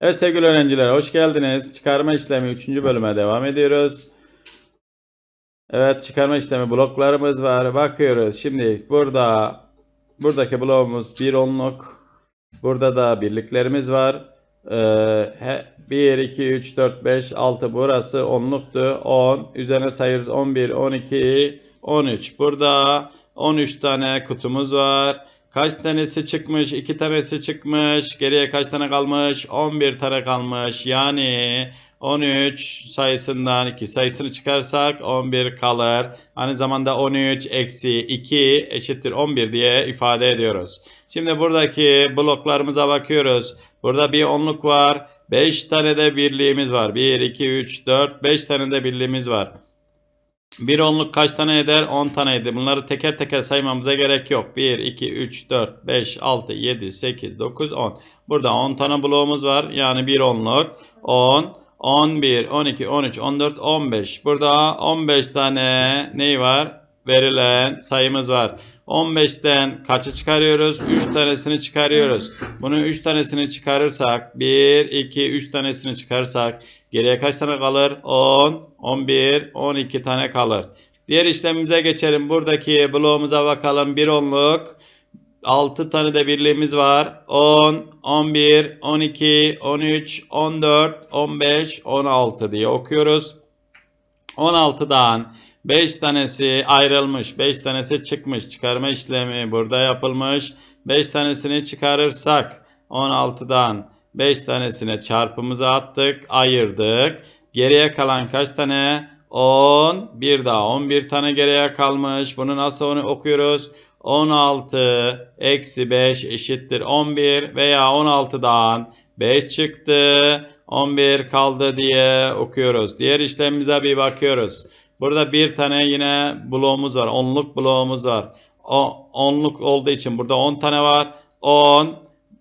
Evet sevgili öğrenciler hoş geldiniz. Çıkarma işlemi 3. bölüme devam ediyoruz. Evet çıkarma işlemi bloklarımız var. Bakıyoruz. Şimdi burada buradaki bloğumuz bir onluk. Burada da birliklerimiz var. Ee, 1, 2, 3, 4, 5, 6 burası onluktu. 10. Üzerine sayıyoruz 11, 12, 13. Burada 13 tane kutumuz var. Kaç tanesi çıkmış? 2 tanesi çıkmış. Geriye kaç tane kalmış? 11 tane kalmış. Yani 13 sayısından 2 sayısını çıkarsak 11 kalır. Aynı zamanda 13 eksi 2 eşittir 11 diye ifade ediyoruz. Şimdi buradaki bloklarımıza bakıyoruz. Burada bir onluk var. 5 tane de birliğimiz var. 1, 2, 3, 4, 5 tane de birliğimiz var. Bir onluk kaç tane eder? 10 tane eder. Bunları teker teker saymamıza gerek yok. 1, 2, 3, 4, 5, 6, 7, 8, 9, 10. Burada 10 tane bloğumuz var. Yani bir onluk. 10, 11, 12, 13, 14, 15. Burada 15 tane neyi var? Verilen sayımız var. 15'ten kaçı çıkarıyoruz? 3 tanesini çıkarıyoruz. Bunun 3 tanesini çıkarırsak 1, 2, 3 tanesini çıkarırsak geriye kaç tane kalır? 10, 11, 12 tane kalır. Diğer işlemimize geçelim. Buradaki bloğumuza bakalım. Bir onluk. 6 tane de birliğimiz var. 10, 11, 12, 13, 14, 15, 16 diye okuyoruz. 16'dan 5 tanesi ayrılmış, 5 tanesi çıkmış. Çıkarma işlemi burada yapılmış. 5 tanesini çıkarırsak 16'dan 5 tanesine çarpımızı attık, ayırdık. Geriye kalan kaç tane? 10. Bir daha 11 tane geriye kalmış. Bunu nasıl okuyoruz? 16 eksi 5 eşittir 11 veya 16'dan 5 çıktı. 11 kaldı diye okuyoruz. Diğer işlemimize bir bakıyoruz. Burada bir tane yine bloğumuz var. Onluk bloğumuz var. O, onluk olduğu için burada 10 tane var. 10,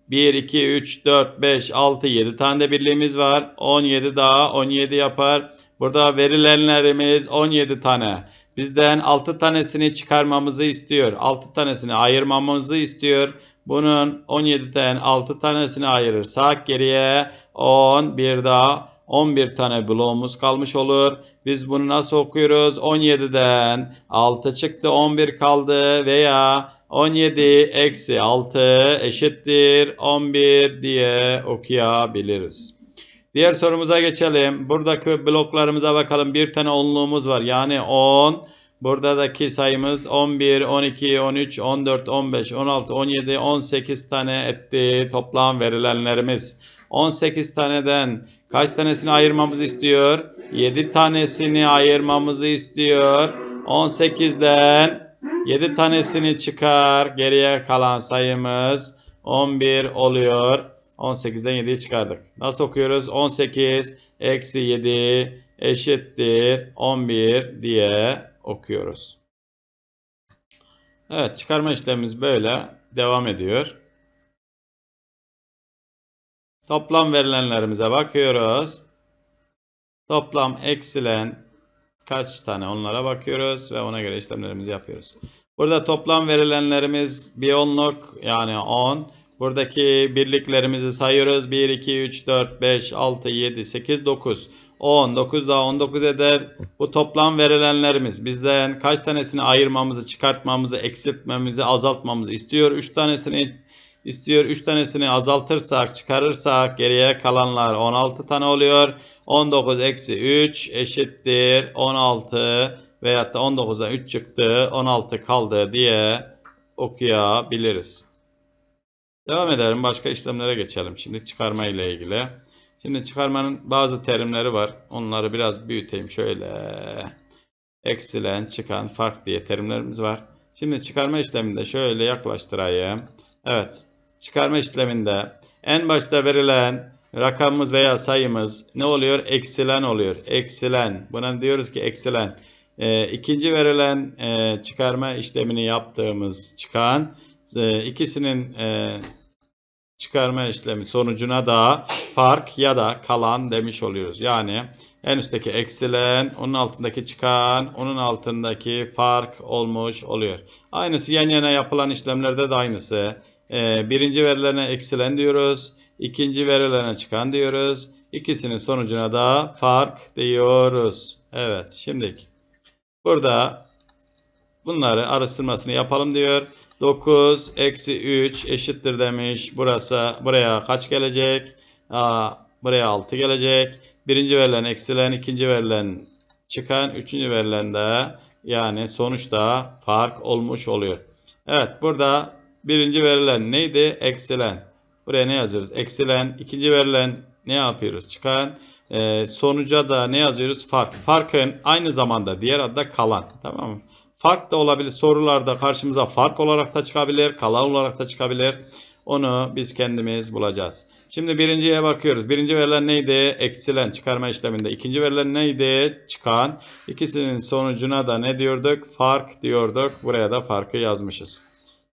1, 2, 3, 4, 5, 6, 7 tane de birliğimiz var. 17 daha 17 yapar. Burada verilenlerimiz 17 tane. Bizden 6 tanesini çıkarmamızı istiyor. 6 tanesini ayırmamızı istiyor. Bunun 17'den 6 tanesini ayırırsak geriye 10 bir daha 11 tane bloğumuz kalmış olur. Biz bunu nasıl okuyoruz? 17'den 6 çıktı 11 kaldı veya 17 eksi 6 eşittir 11 diye okuyabiliriz. Diğer sorumuza geçelim. Buradaki bloklarımıza bakalım. Bir tane onluğumuz var. Yani 10. Buradaki sayımız 11, 12, 13, 14, 15, 16, 17, 18 tane etti. Toplam verilenlerimiz. 18 taneden kaç tanesini ayırmamızı istiyor? 7 tanesini ayırmamızı istiyor. 18'den 7 tanesini çıkar. Geriye kalan sayımız 11 oluyor. 18'den 7'yi çıkardık. Nasıl okuyoruz? 18 eksi 7 eşittir 11 diye okuyoruz. Evet çıkarma işlemimiz böyle devam ediyor. Toplam verilenlerimize bakıyoruz. Toplam eksilen kaç tane onlara bakıyoruz ve ona göre işlemlerimizi yapıyoruz. Burada toplam verilenlerimiz bir onluk yani 10. Buradaki birliklerimizi sayıyoruz. 1, 2, 3, 4, 5, 6, 7, 8, 9. 10, 9 daha 19 eder. Bu toplam verilenlerimiz. Bizden kaç tanesini ayırmamızı, çıkartmamızı, eksiltmemizi, azaltmamızı istiyor. 3 tanesini istiyor. 3 tanesini azaltırsak, çıkarırsak geriye kalanlar 16 tane oluyor. 19 eksi 3 eşittir 16 veyahut da 19'dan 3 çıktı 16 kaldı diye okuyabiliriz. Devam edelim. Başka işlemlere geçelim. Şimdi çıkarma ile ilgili. Şimdi çıkarmanın bazı terimleri var. Onları biraz büyüteyim. Şöyle eksilen, çıkan, fark diye terimlerimiz var. Şimdi çıkarma işleminde şöyle yaklaştırayım. Evet. Çıkarma işleminde en başta verilen rakamımız veya sayımız ne oluyor? Eksilen oluyor. Eksilen. Buna diyoruz ki eksilen. E, ikinci verilen e, çıkarma işlemini yaptığımız çıkan e, ikisinin e, çıkarma işlemi sonucuna da fark ya da kalan demiş oluyoruz. Yani en üstteki eksilen, onun altındaki çıkan, onun altındaki fark olmuş oluyor. Aynısı yan yana yapılan işlemlerde de aynısı. Ee, birinci verilerine eksilen diyoruz. ikinci verilene çıkan diyoruz. İkisinin sonucuna da fark diyoruz. Evet şimdi burada bunları araştırmasını yapalım diyor. 9 eksi 3 eşittir demiş. Burası buraya kaç gelecek? Aa, buraya 6 gelecek. Birinci verilen eksilen, ikinci verilen çıkan, üçüncü verilen de yani sonuçta fark olmuş oluyor. Evet burada birinci verilen neydi? Eksilen. Buraya ne yazıyoruz? Eksilen. ikinci verilen ne yapıyoruz? Çıkan. Ee, sonuca da ne yazıyoruz? Fark. Farkın aynı zamanda diğer adı da kalan. Tamam mı? Fark da olabilir. Sorularda karşımıza fark olarak da çıkabilir. Kalan olarak da çıkabilir. Onu biz kendimiz bulacağız. Şimdi birinciye bakıyoruz. Birinci verilen neydi? Eksilen çıkarma işleminde. İkinci verilen neydi? Çıkan. İkisinin sonucuna da ne diyorduk? Fark diyorduk. Buraya da farkı yazmışız.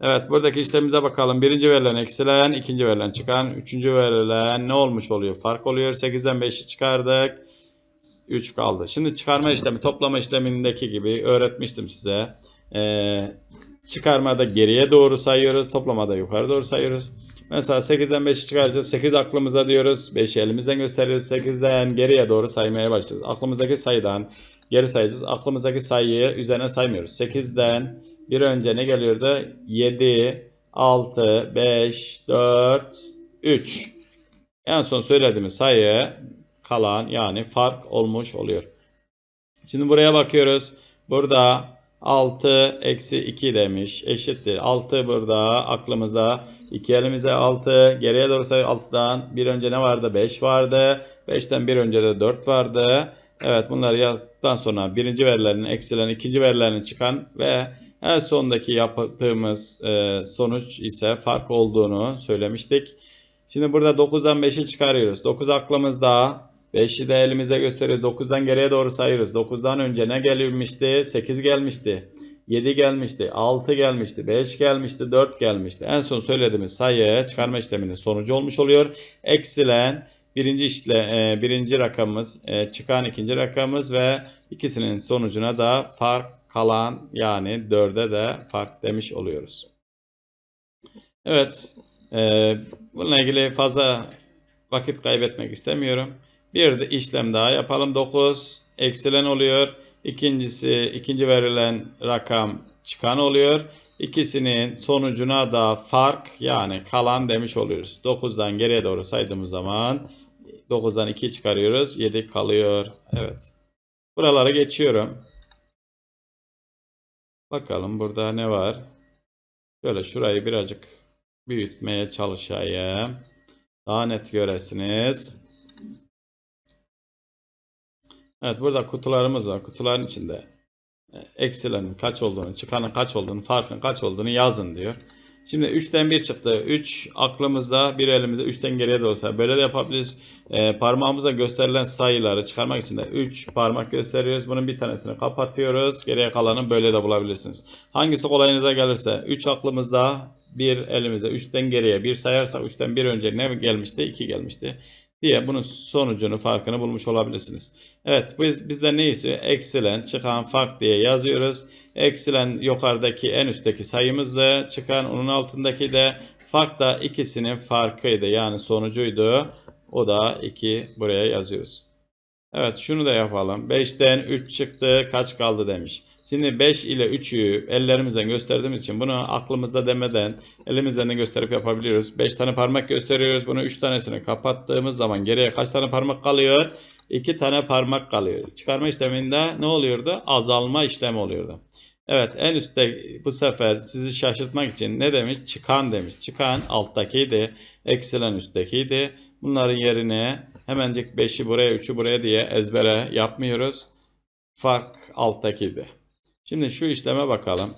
Evet buradaki işlemimize bakalım. Birinci verilen eksilen, ikinci verilen çıkan, üçüncü verilen ne olmuş oluyor? Fark oluyor. 8'den 5'i çıkardık. 3 kaldı. Şimdi çıkarma işlemi toplama işlemindeki gibi öğretmiştim size. Ee, çıkarmada geriye doğru sayıyoruz. Toplamada yukarı doğru sayıyoruz. Mesela 8'den 5'i çıkaracağız. 8 aklımıza diyoruz. 5'i elimizden gösteriyoruz. 8'den geriye doğru saymaya başlıyoruz. Aklımızdaki sayıdan geri sayacağız. Aklımızdaki sayıyı üzerine saymıyoruz. 8'den bir önce ne geliyordu? 7, 6, 5, 4, 3. En son söylediğimiz sayı kalan yani fark olmuş oluyor. Şimdi buraya bakıyoruz. Burada 6 eksi 2 demiş. Eşittir. 6 burada aklımıza. 2 elimizde 6. Geriye doğru sayı 6'dan. Bir önce ne vardı? 5 vardı. 5'ten bir önce de 4 vardı. Evet bunları yazdıktan sonra birinci verilerin eksilen ikinci verilerin çıkan ve en sondaki yaptığımız e, sonuç ise fark olduğunu söylemiştik. Şimdi burada 9'dan 5'i çıkarıyoruz. 9 aklımızda. 5'i de elimize gösteriyor. 9'dan geriye doğru sayıyoruz. 9'dan önce ne gelmişti? 8 gelmişti. 7 gelmişti. 6 gelmişti. 5 gelmişti. 4 gelmişti. En son söylediğimiz sayı çıkarma işleminin sonucu olmuş oluyor. Eksilen birinci işle e, birinci rakamımız, e, çıkan ikinci rakamımız ve ikisinin sonucuna da fark kalan yani 4'e de fark demiş oluyoruz. Evet. E, bununla ilgili fazla vakit kaybetmek istemiyorum. Bir de işlem daha yapalım. 9 eksilen oluyor. İkincisi ikinci verilen rakam çıkan oluyor. İkisinin sonucuna da fark yani kalan demiş oluyoruz. 9'dan geriye doğru saydığımız zaman 9'dan 2 çıkarıyoruz. 7 kalıyor. Evet. Buralara geçiyorum. Bakalım burada ne var? Böyle şurayı birazcık büyütmeye çalışayım. Daha net göresiniz. Evet burada kutularımız var. Kutuların içinde e, eksilenin kaç olduğunu, çıkanın kaç olduğunu, farkın kaç olduğunu yazın diyor. Şimdi 3'ten 1 çıktı. 3 aklımızda, bir elimizde 3'ten geriye de olsa böyle de yapabiliriz. E, parmağımıza gösterilen sayıları çıkarmak için de 3 parmak gösteriyoruz. Bunun bir tanesini kapatıyoruz. Geriye kalanı böyle de bulabilirsiniz. Hangisi kolayınıza gelirse 3 aklımızda, bir elimizde 3'ten geriye 1 sayarsak 3'ten 1 önce ne gelmişti? 2 gelmişti diye bunun sonucunu farkını bulmuş olabilirsiniz. Evet biz, bizde ne istiyor? Eksilen çıkan fark diye yazıyoruz. Eksilen yukarıdaki en üstteki sayımızla çıkan onun altındaki de fark da ikisinin farkıydı. Yani sonucuydu. O da 2 buraya yazıyoruz. Evet şunu da yapalım. 5'ten 3 çıktı. Kaç kaldı demiş. Şimdi 5 ile 3'ü ellerimizden gösterdiğimiz için bunu aklımızda demeden elimizden de gösterip yapabiliyoruz. 5 tane parmak gösteriyoruz. Bunu 3 tanesini kapattığımız zaman geriye kaç tane parmak kalıyor? 2 tane parmak kalıyor. Çıkarma işleminde ne oluyordu? Azalma işlemi oluyordu. Evet en üstte bu sefer sizi şaşırtmak için ne demiş? Çıkan demiş. Çıkan alttakiydi. Eksilen üsttekiydi. Bunların yerine hemencik 5'i buraya 3'ü buraya diye ezbere yapmıyoruz. Fark alttakiydi. Şimdi şu işleme bakalım.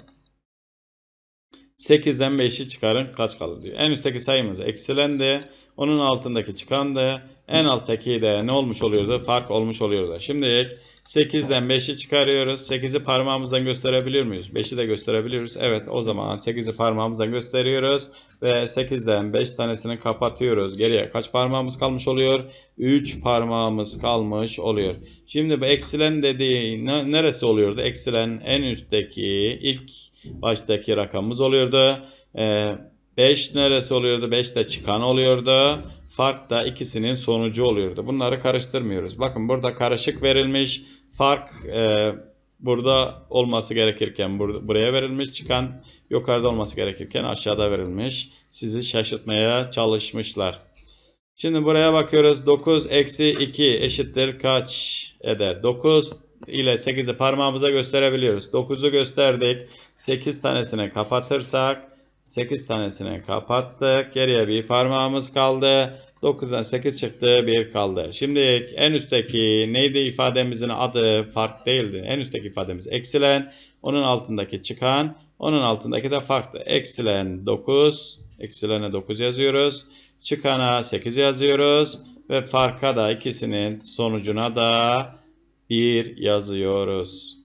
8'den 5'i çıkarın kaç kalır diyor. En üstteki sayımız eksilendi. Onun altındaki çıkandı. En alttaki de ne olmuş oluyordu? Fark olmuş oluyordu. Şimdi 8'den 5'i çıkarıyoruz. 8'i parmağımızdan gösterebiliyor muyuz? 5'i de gösterebiliyoruz. Evet o zaman 8'i parmağımızdan gösteriyoruz. Ve 8'den 5 tanesini kapatıyoruz. Geriye kaç parmağımız kalmış oluyor? 3 parmağımız kalmış oluyor. Şimdi bu eksilen dediği neresi oluyordu? Eksilen en üstteki ilk baştaki rakamımız oluyordu. Ee, 5 neresi oluyordu? 5 de çıkan oluyordu. Fark da ikisinin sonucu oluyordu. Bunları karıştırmıyoruz. Bakın burada karışık verilmiş. Fark e, burada olması gerekirken bur- buraya verilmiş. Çıkan yukarıda olması gerekirken aşağıda verilmiş. Sizi şaşırtmaya çalışmışlar. Şimdi buraya bakıyoruz. 9 eksi 2 eşittir kaç eder? 9 ile 8'i parmağımıza gösterebiliyoruz. 9'u gösterdik. 8 tanesini kapatırsak 8 tanesini kapattık. Geriye bir parmağımız kaldı. 9'dan 8 çıktı. 1 kaldı. Şimdi en üstteki neydi ifademizin adı fark değildi. En üstteki ifademiz eksilen. Onun altındaki çıkan. Onun altındaki de farktı. Eksilen 9. Eksilene 9 yazıyoruz. Çıkana 8 yazıyoruz. Ve farka da ikisinin sonucuna da 1 yazıyoruz.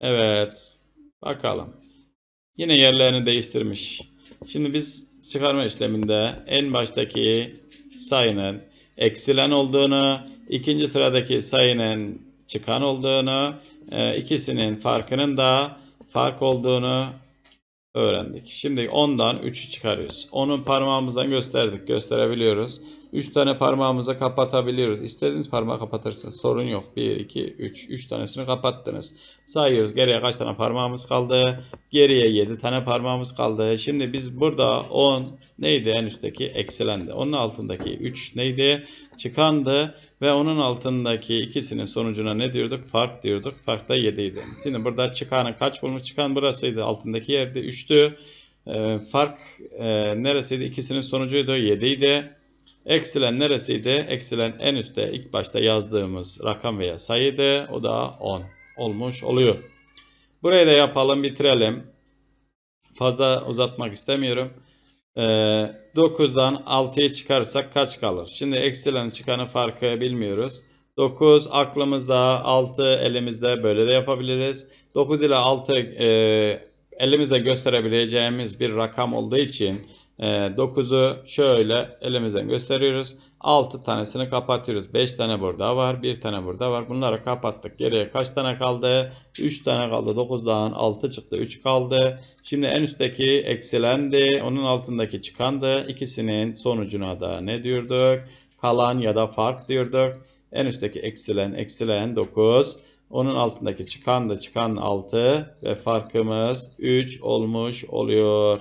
Evet. Bakalım. Yine yerlerini değiştirmiş. Şimdi biz çıkarma işleminde en baştaki sayının eksilen olduğunu, ikinci sıradaki sayının çıkan olduğunu, e, ikisinin farkının da fark olduğunu öğrendik. Şimdi 10'dan 3'ü çıkarıyoruz. 10'un parmağımızdan gösterdik. Gösterebiliyoruz. 3 tane parmağımıza kapatabiliyoruz. İstediğiniz parmağı kapatırsınız. Sorun yok. 1, 2, 3. 3 tanesini kapattınız. Sayıyoruz. Geriye kaç tane parmağımız kaldı? Geriye 7 tane parmağımız kaldı. Şimdi biz burada 10 neydi en üstteki? Eksilendi. Onun altındaki 3 neydi? Çıkandı. Ve onun altındaki ikisinin sonucuna ne diyorduk? Fark diyorduk. Fark da 7 idi. Şimdi burada çıkanı kaç bulmuş? Çıkan burasıydı. Altındaki yerde 3'tü. Ee, fark e, neresiydi? İkisinin sonucuydu. 7 idi. Eksilen neresiydi? Eksilen en üstte ilk başta yazdığımız rakam veya sayıydı. O da 10 olmuş oluyor. Burayı da yapalım, bitirelim. Fazla uzatmak istemiyorum. Ee, 9'dan 6'yı çıkarırsak kaç kalır? Şimdi eksilen çıkanı farkı bilmiyoruz. 9 aklımızda, 6 elimizde böyle de yapabiliriz. 9 ile 6 e, elimizde gösterebileceğimiz bir rakam olduğu için 9'u şöyle elimizden gösteriyoruz. 6 tanesini kapatıyoruz. 5 tane burada var. 1 tane burada var. Bunları kapattık. Geriye kaç tane kaldı? 3 tane kaldı. 9'dan 6 çıktı. 3 kaldı. Şimdi en üstteki eksilendi. Onun altındaki çıkandı. İkisinin sonucuna da ne diyorduk? Kalan ya da fark diyorduk. En üstteki eksilen eksilen 9. Onun altındaki çıkan da çıkan 6 ve farkımız 3 olmuş oluyor.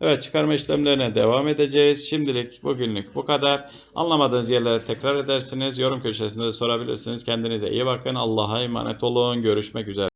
Evet çıkarma işlemlerine devam edeceğiz. Şimdilik bugünlük bu kadar. Anlamadığınız yerleri tekrar edersiniz. Yorum köşesinde de sorabilirsiniz. Kendinize iyi bakın. Allah'a emanet olun. Görüşmek üzere.